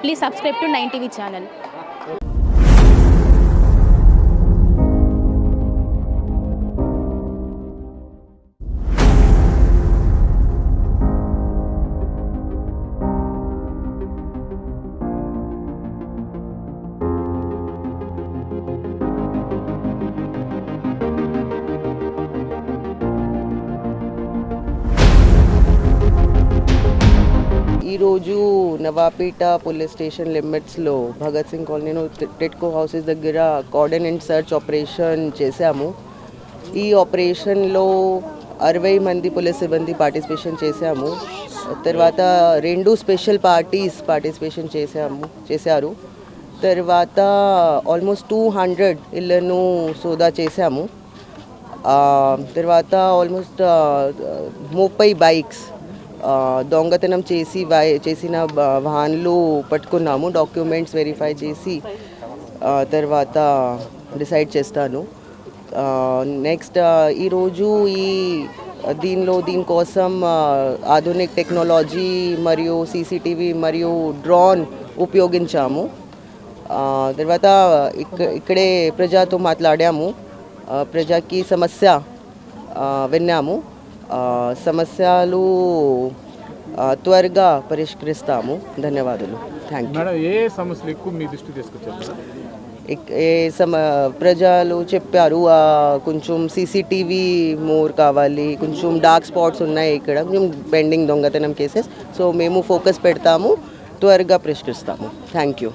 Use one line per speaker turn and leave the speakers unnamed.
Please subscribe to नई TV channel
ఈరోజు Navapeta police station లిమిట్స్లో భగత్ సింగ్ కాలనీలో టెట్కో హౌసెస్ దగ్గర కార్డన్ అండ్ సర్చ్ ఆపరేషన్ చేశాము. ఈ ఆపరేషన్లో అరవై మంది పోలీస్ సిబ్బంది పార్టిసిపేషన్ చేశాము. తర్వాత రెండు స్పెషల్ పార్టీస్ పార్టిసిపేషన్ చేశాము చేశారు. తర్వాత ఆల్మోస్ట్ టూ హండ్రెడ్ ఇళ్ళను సోదా చేశాము. తర్వాత ఆల్మోస్ట్ ముప్పై బైక్స్ దొంగతనం చేసి వై- చేసిన వాహన్లు వాహనాలు పట్టుకున్నాము. డాక్యుమెంట్స్ వెరిఫై చేసి తర్వాత డిసైడ్ చేస్తాను. నెక్స్ట్ ఈరోజు ఈ దీనిలో దీనికోసం ఆధునిక టెక్నాలజీ మరియు సీసీటీవీ మరియు డ్రోన్ ఉపయోగించాము. తర్వాత ఇక్క ఇక్కడే ప్రజాతో మాట్లాడాము. ప్రజాకి సమస్య విన్నాము. సమస్యలు త్వరగా పరిష్కరిస్తాము. ధన్యవాదాలు. థ్యాంక్ యూ
ఏ ఏ సమస్యలు ఎక్కువ మీ దృష్టి తీసుకొచ్చారు? మేడం?
ఇక్- ఏ సమ ప్రజలు చెప్పారు కొంచెం సీసీటీవీ మోర్ కావాలి కొంచెం డార్క్ స్పాట్స్ ఉన్నాయి ఇక్కడ కొంచెం పెండింగ్ దొంగతనం కేసెస్. సో మేము ఫోకస్ పెడతాము త్వరగా పరిష్కరిస్తాము. Thank you